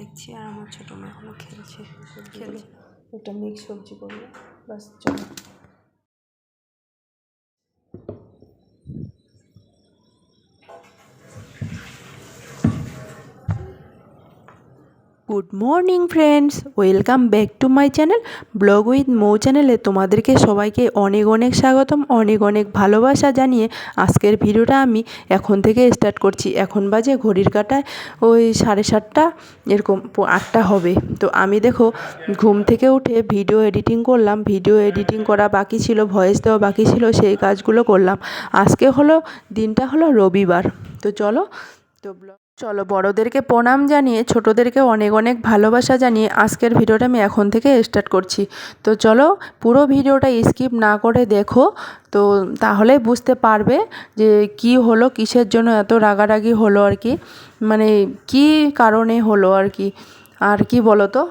দেখছি আর আমার ছোটো মেয়ে এখনও খেলছে খেলে একটা মিক্স সবজি করব। ব্যাস চলো। Good morning friends welcome back to my channel blog with Mou চ্যানেলে তোমাদেরকে সবাইকে অনেক অনেক স্বাগতম, অনেক অনেক ভালোবাসা জানিয়ে আজকের ভিডিওটা আমি এখন থেকে স্টার্ট করছি। এখন বাজে ঘড়ির কাটায় ওই সাড়ে সাতটা, এরকম আটটা হবে। তো আমি দেখো, ঘুম থেকে উঠে ভিডিও এডিটিং করলাম। ভিডিও এডিটিং করা বাকি ছিল ভয়েস দেওয়া বাকি ছিল, সেই কাজগুলো করলাম। আজকে হলো, দিনটা হলো রবিবার। তো চলো, তো ব্লগ চলো বড়দেরকে প্রণাম জানিয়ে ছোটোদেরকে অনেক অনেক ভালোবাসা জানিয়ে আজকের ভিডিওটা আমি এখন থেকে স্টার্ট করছি। তো চলো পুরো ভিডিওটা স্কিপ না করে দেখো, তো তাহলে বুঝতে পারবে যে কি হলো, কিসের জন্য এত রাগারাগি হলো আর কি। মানে কি কারণে হলো আর কি? আর কি বলো তো?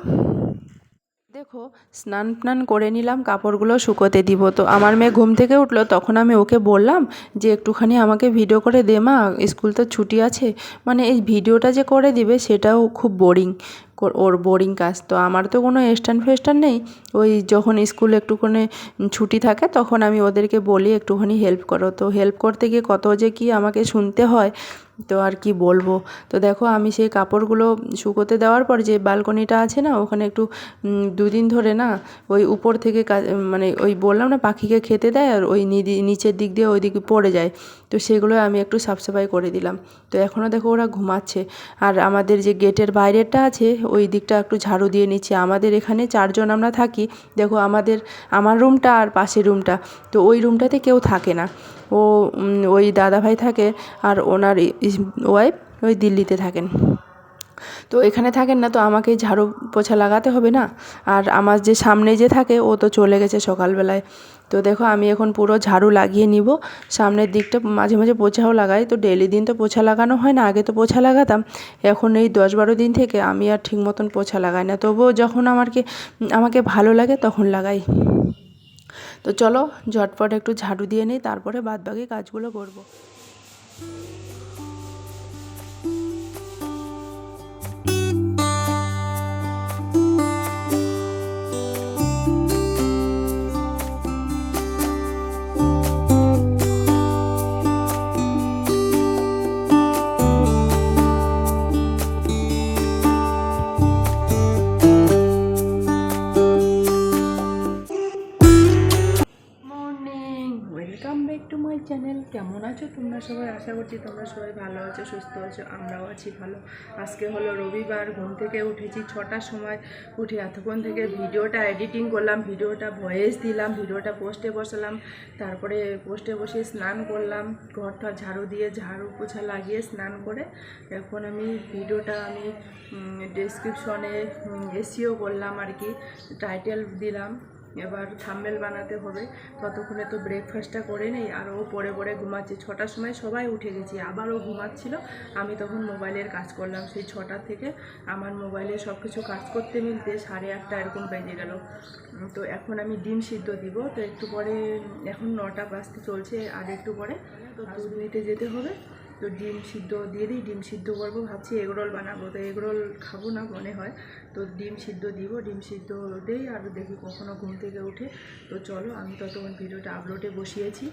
দেখো, স্নান টান করে নিলাম, কাপড়গুলো শুকোতে দিব। তো আমার মেয়ে ঘুম থেকে উঠল, তখন আমি ওকে বললাম যে, একটুখানি আমাকে ভিডিও করে দে মা, স্কুল তো ছুটি আছে। মানে এই ভিডিওটা যে করে দিবে, সেটাও খুব বোরিং ওর বোরিং কাজ। তো আমার তো কোনো স্ট্যান্ড ফেস্ট্যান্ড নেই। ওই যখন স্কুল একটুখানি ছুটি থাকে, তখন আমি ওদেরকে বলি, একটুখানি হেল্প করো। তো হেল্প করতে গিয়ে কত যে কি আমাকে শুনতে হয়, তো আর কি বলব? তো দেখো, আমি সেই কাপড়গুলো শুকোতে দেওয়ার পর যে বালকনিটা আছে না, ওখানে একটু দুদিন ধরে না, ওই উপর থেকে মানে ওই বললাম না, পাখিকে খেতে দেয় আর ওই নিচের দিক দিয়ে ওই দিকে পড়ে যায়। তো সেগুলো আমি একটু সাফসাফাই করে দিলাম। তো এখনও দেখো, ওরা ঘুমাচ্ছে। আর আমাদের যে গেটের বাইরেরটা আছে, ওই দিকটা একটু ঝাড়ু দিয়ে নিচ্ছে। আমাদের এখানে চারজন আমরা থাকি দেখো আমাদের, আমার রুমটা আর পাশের রুমটা তো ওই রুমটাতে কেউ থাকে না। ও ওই দাদাভাই থাকে আর ওনার ওয়াইফ ওই দিল্লিতে থাকেন। তো এখানে থাকেন না, তো আমাকে ঝাড়ু পোছা লাগাতে হবে না। আর আমার যে সামনে যে থাকে, ও তো চলে গেছে সকালবেলায়। তো দেখো, আমি এখন পুরো ঝাড়ু লাগিয়ে নিব। সামনের দিকটা মাঝে মাঝে পোছাও লাগাই। তো ডেলি দিন তো পোছা লাগানো হয় না, আগে তো পোছা লাগাতাম। এখন এই দশ বারো দিন থেকে আমি আর ঠিক মতন পোছা লাগাই না। তবুও যখন আমাকে আমাকে ভালো লাগে তখন লাগাই। তো চলো, ঝটপট একটু ঝাড়ু দিয়ে নিই, তারপরে বাদবাকি কাজগুলো করব। মাই চ্যানেল, কেমন আছো তোমরা সবাই? আশা করছি তোমরা সবাই ভালো আছো, সুস্থ আছো, আমরাও আছি ভালো। আজকে হলো রবিবার, ঘুম থেকে উঠেছি ছটার সময়, উঠে এতক্ষণ থেকে ভিডিওটা এডিটিং করলাম, ভিডিওটা ভয়েস দিলাম, ভিডিওটা পোস্টে বসালাম, তারপরে পোস্টে বসে স্নান করলাম, ঘরটা ঝাড়ু দিয়ে ঝাড়ু পোছা লাগিয়ে স্নান করে এখন আমি ভিডিওটা আমি ডেসক্রিপশনে এসিও করলাম আর কি টাইটেল দিলাম। এবার থাম্বেল বানাতে হবে। ততক্ষণে তো ব্রেকফাস্টটা করে নেই, আর ও পরে পরে ঘুমাচ্ছে। ছটার সময় সবাই উঠে গেছি, আবার ও ঘুমাচ্ছিল। আমি তখন মোবাইলের কাজ করলাম। সেই ছটা থেকে আমার মোবাইলে সব কিছু কাজ করতে মিলতে সাড়ে আটটা এরকম বেজে গেল। তো এখন আমি ডিম সিদ্ধ দিব। তো একটু পরে, এখন নটা বাজতে চলছে, আর একটু পরে তো দুধ নিতে যেতে হবে। তো ডিম সিদ্ধ দিয়ে দিই, ডিম সিদ্ধ করব, ভাবছি এগরোল বানাবো। তো এগরোল খাব না মনে হয়। তো ডিম সিদ্ধ দিব, ডিম সিদ্ধ দেই আর দেখি কখনো ঘুম থেকে উঠে। তো চলো, আমি ততক্ষণ ভিডিওটা আপলোডে বসিয়েছি।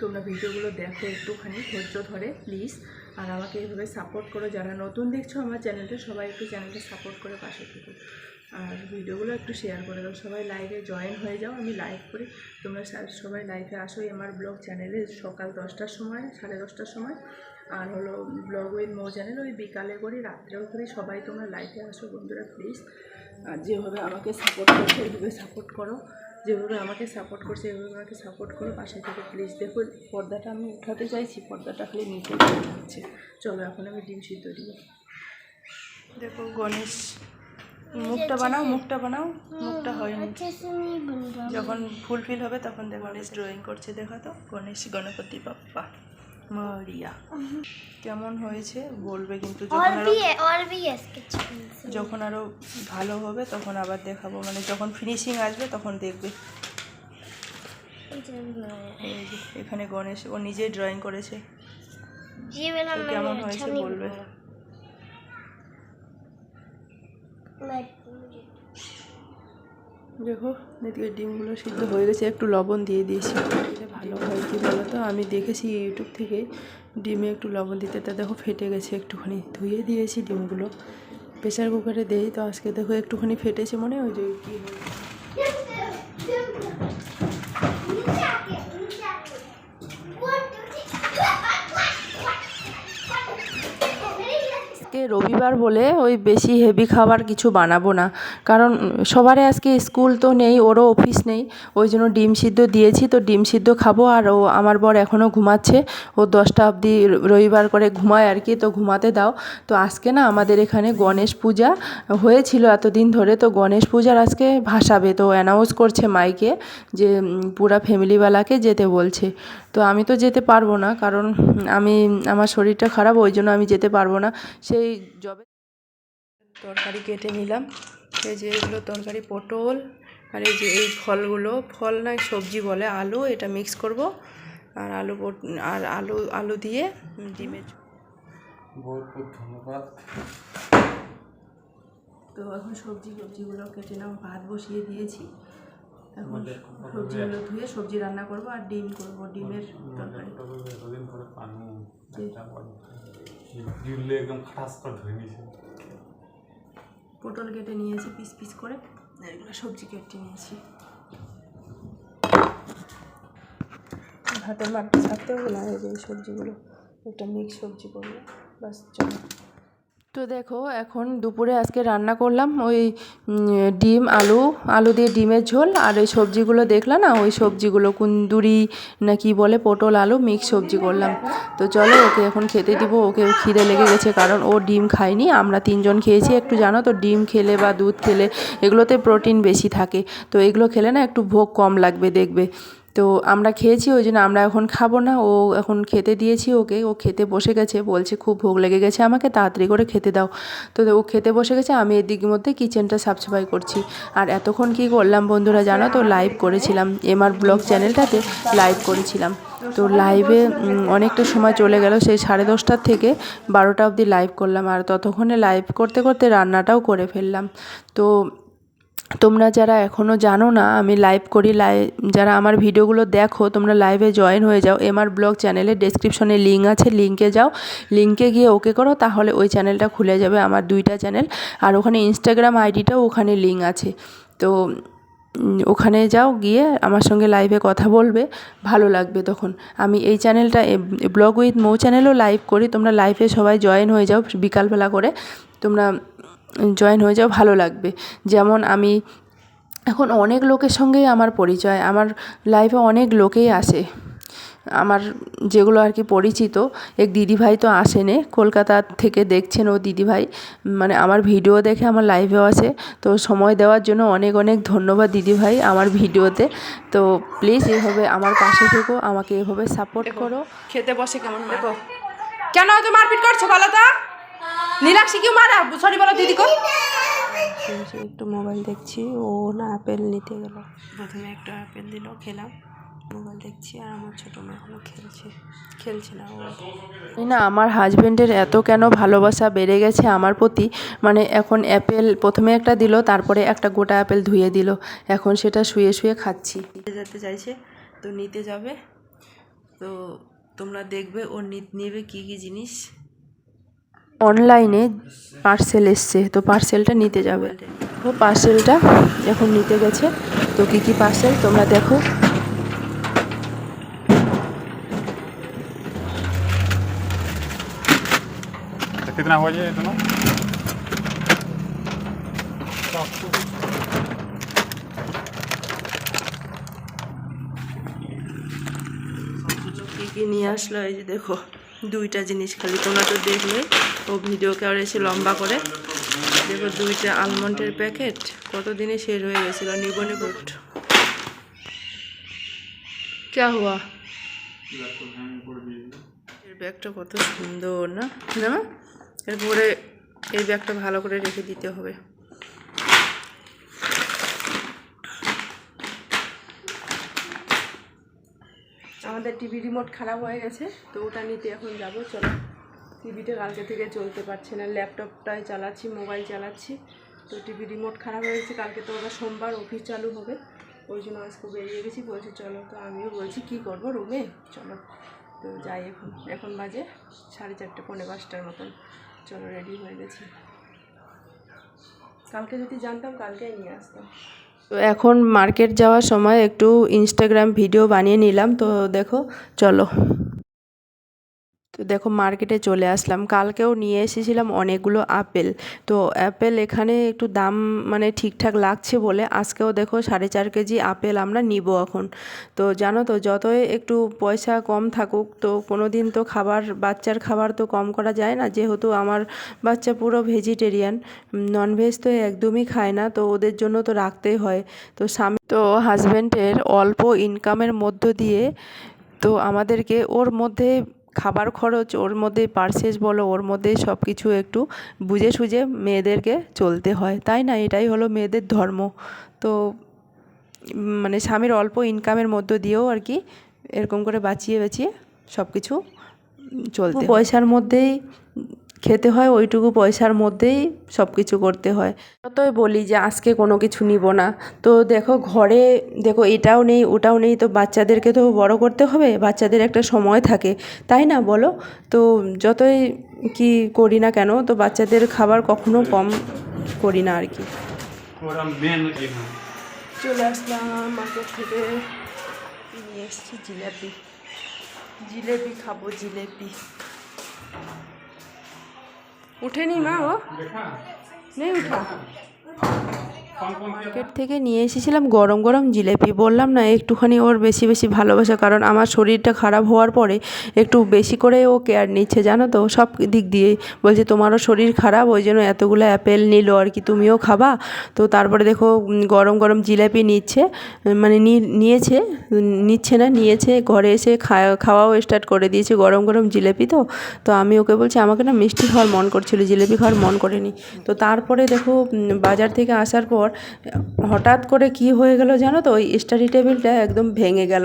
তোমরা ভিডিওগুলো দেখো একটুখানি, ধৈর্য ধরে প্লিজ আর আমাকে এইভাবে সাপোর্ট করো, যারা নতুন দেখছ আমার চ্যানেলটা, সবাই একটু চ্যানেলটা সাপোর্ট করে পাশে থেকো। আর ভিডিওগুলো একটু শেয়ার করে দাও। সবাই লাইভে জয়েন হয়ে যাও। আমি লাইভ করি। তোমরা সবাই লাইভে আসো। আমার ব্লগ চ্যানেলে সকাল দশটার সময়, সাড়ে দশটার সময়। আর হলো ব্লগ উইথ মো চ্যানেল ওই বিকালে করি, রাত্রেও করি। সবাই তোমরা লাইভে আসো বন্ধুরা প্লিজ আর যেভাবে আমাকে সাপোর্ট করছ এইভাবে সাপোর্ট করো। যেভাবে আমাকে সাপোর্ট করছে, এভাবে আমাকে সাপোর্ট করো। পাশে থেকে প্লিজ দেখো, পর্দাটা আমি উঠাতে চাইছি। পর্দাটা খালি নিচে হচ্ছে চলো, এখন আমি ডিম সিদ্ধ দিব দেখো, গণেশ মুখটা বানাও মুখটা বানাও। মুখটা হয়নি। যখন ফুলফিল হবে তখন দেখো গণেশ ড্রয়িং করছে দেখো তো। গণেশ গণপতি বাপ্পা মরিয়া। কেমন হয়েছে বলবে কিন্তু যখন আরও যখন আরও ভালো হবে তখন আবার দেখাবো। মানে যখন ফিনিশিং আসবে তখন দেখবে। এখানে গণেশ ও নিজেই ড্রয়িং করেছে। কেমন হয়েছে বলবে? দেখো এদিকে ডিমগুলো সিদ্ধ হয়ে গেছে, একটু লবণ দিয়ে দিয়েছি। এটা ভালো হয় কি বলো তো আমি দেখেছি ইউটিউব থেকে ডিমে একটু লবণ দিতে, তা দেখো ফেটে গেছে, একটুখানি ধুয়ে দিয়েছি ডিমগুলো। প্রেশার কুকারে দেই, তো আজকে দেখো একটুখানি ফেটেছে মনে হয় যে কী রবিবার বলে ওই বেশি হেভি খাবার কিছু বানাবো না। কারণ সবারই আজকে স্কুল তো নেই, ওরও অফিস নেই, ওই জন্য ডিম সিদ্ধ দিয়েছি, তো ডিম সিদ্ধ খাব আর ও আমার বর এখনও ঘুমাচ্ছে। ও দশটা অবধি রবিবার করে ঘুমায় আর কি, তো ঘুমাতে দাও। তো আজকে না আমাদের এখানে গণেশ পূজা হয়েছিল এতদিন ধরে, তো গণেশ পূজার আজকে ভাসাবে, তো অ্যানাউন্স করছে মাইকে যে পুরা ফ্যামিলিওয়ালাকে যেতে বলছে। তো আমি তো যেতে পারব না কারণ আমি আমার শরীরটা খারাপ ওই জন্য আমি যেতে পারব না। সেই জবে তরকারি কেটে নিলাম। এই যে এগুলো তরকারি পটল আর এই যে এই ফলগুলো ফল নয় সবজি বলে আলু এটা মিক্স করব। আর আলু পট- আর আলু আলু দিয়ে বহুত ধন্যবাদ। তো এখন সবজি সবজিগুলো কেটে নাও ভাত বসিয়ে দিয়েছি। এখন সবজিগুলো ধুয়ে সবজি রান্না করব আর ডিম করব ডিমের তরকারি। এতদিন পরে পানু একটা একদম খাটাস করে ধরে নিয়েছে। পটল কেটে নিয়েছি পিস পিস করে এগুলো সবজি কেটে নিয়েছি। ভাতের মাঠটা ছাড়তে হবে না এই যে সবজিগুলো। একটা মিক্স সবজি করব বাস চলো। তো দেখো, এখন দুপুরে আজকে রান্না করলাম ওই ডিম, আলু আলু দিয়ে ডিমের ঝোল আর ওই সবজিগুলো দেখলাম না? ওই সবজিগুলো, কুন্দুরি না কি বলে, পটল, আলু মিক্স সবজি করলাম। তো চলো ওকে এখন খেতে দিব, ওকে খিদে লেগে গেছে কারণ ও ডিম খায়নি, আমরা তিনজন খেয়েছি। একটু জানো তো, ডিম খেলে বা দুধ খেলে এগুলোতে প্রোটিন বেশি থাকে। তো এগুলো খেলে না একটু ভোগ কম লাগবে দেখবে। তো আমরা খেয়েছি, ওই জন্য আমরা এখন খাব না। ও এখন খেতে দিয়েছি ওকে, ও খেতে বসে গেছে, বলছে খুব ভোগ লেগে গেছে আমাকে, তাড়াতাড়ি করে খেতে দাও। তো ও খেতে বসে গেছে, আমি এদিকের মধ্যে কিচেনটা সাফ সাফাই করছি। আর এতক্ষণ কি করলাম বন্ধুরা জানো তো লাইভ করেছিলাম। এমআর ব্লগ চ্যানেলটাতে লাইভ করেছিলাম। তো লাইভে অনেকটা সময় চলে গেল, সেই সাড়ে দশটার থেকে বারোটা অবধি লাইভ করলাম। আর ততক্ষণে লাইভ করতে করতে রান্নাটাও করে ফেললাম। তো তোমরা যারা এখনও জানো না, আমি লাইভ করি লাই যারা আমার ভিডিওগুলো দেখো, তোমরা লাইভে জয়েন হয়ে যাও। এমআর ব্লগ চ্যানেলে ডেসক্রিপশনে লিঙ্ক আছে লিঙ্কে যাও। লিঙ্কে গিয়ে ওকে করো, তাহলে ওই চ্যানেলটা খুলে যাবে আমার দুইটা চ্যানেল আর ওখানে ইনস্টাগ্রাম আইডিটাও ওখানে লিঙ্ক আছে। তো ওখানে যাও, গিয়ে আমার সঙ্গে লাইভে কথা বলবে, ভালো লাগবে তখন। আমি এই চ্যানেলটা ব্লগ উইথ মৌ চ্যানেলও লাইভ করি। তোমরা লাইভে সবাই জয়েন হয়ে যাও বিকালবেলা করে। তোমরা জয়েন হয়ে যাও ভালো লাগবে। যেমন আমি এখন অনেক লোকের সঙ্গেই আমার পরিচয় আমার লাইফে অনেক লোকেই আসে। আমার যেগুলো আর কি পরিচিত এক দিদিভাই তো আসেনে কলকাতা থেকে দেখছেন ও দিদিভাই মানে আমার ভিডিও দেখে আমার লাইভেও আসে। তো সময় দেওয়ার জন্য অনেক অনেক ধন্যবাদ দিদিভাই আমার ভিডিওতে তো প্লিজ এভাবে আমার পাশে থেকো আমাকে এভাবে সাপোর্ট করো। খেতে বসে কেমন দেখো। কেন তো মারপিট করছ বলো তো? নীলাক্ষী কেউ মারা? সরি বলো দিদি একটু মোবাইল দেখছি ও না আপেল নিতে গেল। প্রথমে একটা আপেল দিল খেলাম। মোবাইল দেখছি আর আমার ছোটো মেয়ে এখনও খেলছে খেলছে না ও। না আমার হাজবেন্ডের এত কেন ভালোবাসা বেড়ে গেছে আমার প্রতি? মানে এখন অ্যাপেল প্রথমে একটা দিল তারপরে একটা গোটা অ্যাপেল ধুয়ে দিল। এখন সেটা শুয়ে শুয়ে খাচ্ছি। নিতে যেতে চাইছে তো নিতে যাবে। তো তোমরা দেখবে ও নি- নেবে কী কী জিনিস। অনলাইনে পার্সেল এসছে তো পার্সেলটা নিতে যাবে ও পার্সেলটা এখন নিতে গেছে তো কী কী পার্সেল তোমরা দেখো तो कितना हो जाए इतना কী কী নিয়ে আসলো এই যে দেখো দুইটা জিনিস খালি তোমরা তো দেখলে ও ভিডিওকে আর এসে লম্বা করে। দেখো দুইটা আলমন্ডের প্যাকেট কত দিনে শেষ হয়ে গেছিল, নিব নিব। ক্যা হুয়া? এর ব্যাগটা কত সুন্দর, না? না মা? এরপরে এই ব্যাগটা ভালো করে রেখে দিতে হবে। আমাদের টিভি রিমোট খারাপ হয়ে গেছে, তো ওটা নিতে এখন যাব, চলো। টিভিটা কালকে থেকে চলতে পারছে না। ল্যাপটপটাই চালাচ্ছি, মোবাইল চালাচ্ছি। তো টিভি রিমোট খারাপ হয়ে গেছে। কালকে তো ওরা সোমবার অফিস চালু হবে। ওই জন্য আজকে বেরিয়ে গেছি। বলছি, চলো। তো আমিও বলছি, কী করব রুমে চলো। তো যাই এখন। এখন বাজে সাড়ে চারটে, পৌনে পাঁচটার মতন। চলো রেডি হয়ে গেছি। কালকে যদি জানতাম, কালকেই নিয়ে আসতাম। তো এখন মার্কেট যাওয়ার সময় একটু ইনস্টাগ্রাম ভিডিও বানিয়ে নিলাম। তো দেখো, চলো। তো দেখো মার্কেটে চলে আসলাম। কালকেও নিয়ে এসেছিলাম অনেকগুলো আপেল। তো অ্যাপেল এখানে একটু দাম মানে ঠিকঠাক লাগছে বলে আজকেও দেখো সাড়ে চার কেজি আপেল আমরা নিব এখন। তো জানো তো, যতই একটু পয়সা কম থাকুক, তো কোনো দিন তো খাবার, বাচ্চার খাবার তো কম করা যায় না। যেহেতু আমার বাচ্চা পুরো ভেজিটেরিয়ান ননভেজ তো একদমই খায় না, তো ওদের জন্য তো রাখতেই হয়। তো স্বামী তো হাজব্যান্ডের অল্প ইনকামের মধ্য দিয়ে, তো আমাদেরকে ওর মধ্যে খাবার খরচ, ওর মধ্যে পার্সেস বলো, ওর মধ্যে সব কিছু একটু বুঝে সুঝে মেয়েদেরকে চলতে হয়। তাই না? এটাই হলো মেয়েদের ধর্ম। তো মানে স্বামীর অল্প ইনকামের মধ্য দিয়েও আর কি এরকম করে বাঁচিয়ে বাঁচিয়ে সব কিছু চলতে পয়সার মধ্যেই খেতে হয় ওইটুকু পয়সার মধ্যেই সব কিছু করতে হয়। যতই বলি যে আজকে কোনো কিছু নিব না তো দেখো ঘরে দেখো এটাও নেই ওটাও নেই তো বাচ্চাদেরকে তো বড় করতে হবে বাচ্চাদের একটা সময় থাকে তাই না বলো? তো যতই কি করি না কেন তো বাচ্চাদের খাবার কখনো কম করি না আর কি। চলে আসলাম মার্কেট থেকে। নিয়ে এসেছি জিলাপি। জিলেপি খাব জিলেপি। উঠেনি মা ও দেখা নেই উঠা কম কম মার্কেট থেকে নিয়ে এসেছিলাম গরম গরম জিলেপি। বললাম, না, একটুখানি ওর বেশি বেশি ভালোবাসা, কারণ আমার শরীরটা খারাপ হওয়ার পরে একটু বেশি করে ও কেয়ার নিচ্ছে, জানো তো? সব দিক দিয়ে বলছে, তোমারও শরীর খারাপ, ওই জন্য এতগুলো অ্যাপেল নিল আর কি, তুমিও খাবা? তো তারপরে দেখো গরম গরম জিলেপি নিচ্ছে মানে নিয়েছে নিচ্ছে না, নিয়েছে, ঘরে এসে খাওয়াও স্টার্ট করে দিয়েছে গরম গরম জিলেপি তো। তো আমি ওকে বলছি, আমাকে না মিষ্টি খাওয়ার মন করছিল, জিলেপি খাওয়ার মন করেনি। তো তারপরে দেখো বাজার থেকে আসার পর হঠাৎ করে কি হয়ে গেল জানো তো? ওই স্টাডি টেবিলটা একদম ভেঙে গেল।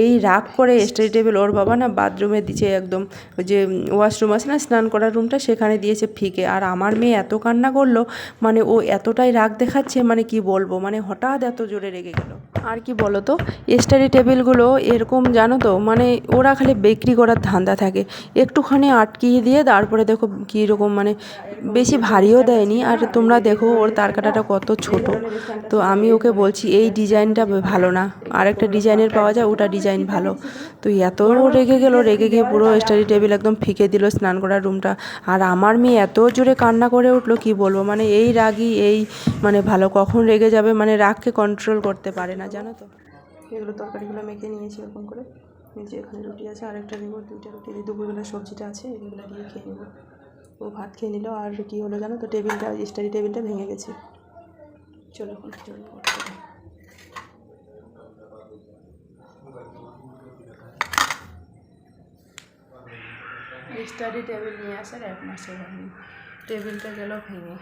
এই রাগ করে স্টাডি টেবিল ওর বাবা না বাথরুমে দিয়েছে একদম ওই যে ওয়াশরুম আছে না স্নান করার রুমটা সেখানে দিয়েছে ফিকে। আর আমার মেয়ে এত কান্না করল মানে ও এতটাই রাগ দেখাচ্ছে মানে কি বলব? মানে হঠাৎ এত জোরে রেগে গেল। আর কি বলো তো? স্টাডি টেবিলগুলো এরকম জানো তো? মানে ওরা খালি বিক্রি করার ধান্দা থাকে। একটুখানি আটকিয়ে দিয়ে তারপরে দেখো কীরকম মানে বেশি ভারীও দেয়নি। আর তোমরা দেখো ওর তার কাটাটা কত ছোট। তো আমি ওকে বলছি, এই ডিজাইনটা ভালো না। আরেকটা ডিজাইনের পাওয়া যায়, ওটা ডিজাইন ভালো। তো এত রেগে গেল, রেগে গিয়ে পুরো স্টাডি টেবিল একদম ফিকে দিল স্নান করার রুমটা আর আমার মেয়ে এত জোরে কান্না করে উঠল, কি বলব? মানে এই রাগই এই মানে ভালো কখন রেগে যাবে? মানে রাগকে কন্ট্রোল করতে পারে না। জানো তো? এগুলো তরকারিগুলো মেখে নিয়েছি এরকম করে। নিচে এখানে রুটি আছে, আরেকটা নেব দুইটা রুটি দিয়ে দুপুরবেলা সবজিটা আছে, এগুলো দিয়ে খেয়ে নেব। ও ভাত খেয়ে নিল, আর কী হলো জানো তো, টেবিলটা, স্টাডি টেবিলটা ভেঙে গেছে। চলো এখন চলো স্টাডি টেবিল নিয়ে আসার এক মাসে হয়নি টেবিলটা গেল ভেঙে।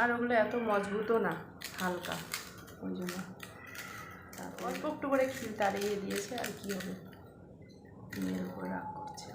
আর ওগুলো এত মজবুতও না, হালকা। ওই জন্য। অল্প একটু করে খিল তাড়িয়ে দিয়েছে আর কি হবে। মেয়ের উপর রাগ করছে।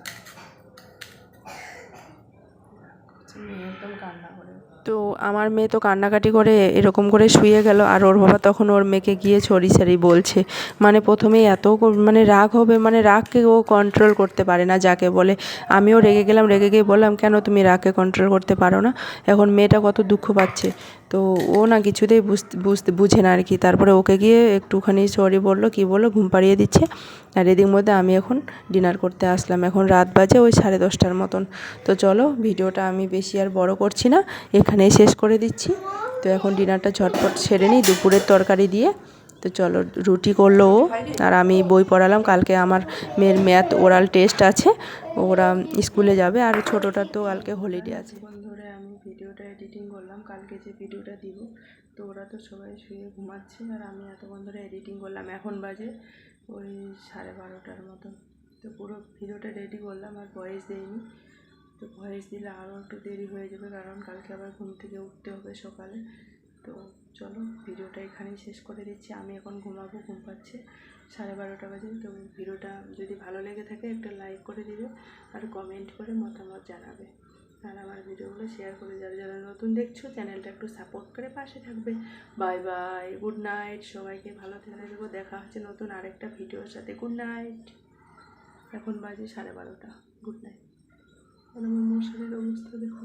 রাগ করছে, মেয়ে একদম কান্না করে। তো আমার মেয়ে তো কান্নাকাটি করে এরকম করে শুয়ে গেল আর ওর বাবা তখন ওর মেয়েকে গিয়ে ছড়ি ছাড়ি বলছে। মানে প্রথমে এত মানে রাগ হবে মানে রাগকে ও কন্ট্রোল করতে পারে না যাকে বলে। আমিও রেগে গেলাম, রেগে গিয়ে বললাম, কেন তুমি রাগকে কন্ট্রোল করতে পারো না? এখন মেয়েটা কত দুঃখ পাচ্ছে। তো ও না কিছুতেই বুঝতে বুঝতে, বুঝে না আর কি। তারপরে ওকে গিয়ে একটুখানি সরি বলল, কি বলল, ঘুম পাড়িয়ে দিচ্ছে। আর এদিক মধ্যে আমি এখন ডিনার করতে আসলাম। এখন রাত বাজে ওই সাড়ে দশটার মতন। তো চলো, ভিডিওটা আমি বেশি আর বড় করছি না। এখানেই শেষ করে দিচ্ছি। তো এখন ডিনারটা ঝটপট সেরে নিই দুপুরের তরকারি দিয়ে। তো চলো রুটি করল ও। আর আমি বই পড়ালাম। কালকে আমার মেয়ের ম্যাথ ওরাল টেস্ট আছে। ওরা স্কুলে যাবে। আর ছোটোটার তো কালকে হলিডে আছে। ধরে আমি ভিডিওটা এডিটিং করলাম। কালকে যে ভিডিওটা দিব, তো ওরা তো সবাই শুয়ে ঘুমাচ্ছে। আর আমি এতক্ষণ ধরে এডিটিং করলাম। এখন বাজে ওই সাড়ে বারোটার মতন তো পুরো ভিডিওটা রেডি করলাম। আর ভয়েস দেইনি। তো ভয়েস দিলে আরও একটু দেরি হয়ে যাবে, কারণ কালকে আবার ঘুম থেকে উঠতে হবে সকালে। তো চলো, ভিডিওটা এখানেই শেষ করে দিচ্ছি। আমি এখন ঘুমাবো, ঘুম পাচ্ছে সাড়ে বারোটা বাজে। তো ভিডিওটা যদি ভালো লেগে থাকে, একটা লাইক করে দিবে আর কমেন্ট করে মতামত জানাবে। আর আমার ভিডিওগুলো শেয়ার করে যারা যারা নতুন দেখছ, চ্যানেলটা একটু সাপোর্ট করে পাশে থাকবে। বাই বাই, গুড নাইট, সবাইকে ভালো থেকে দেবো দেখা হচ্ছে নতুন আরেকটা ভিডিওর সাথে। Good night. এখন বাজে সাড়ে বারোটা। Good night. আর আমার মশারির অবস্থা দেখো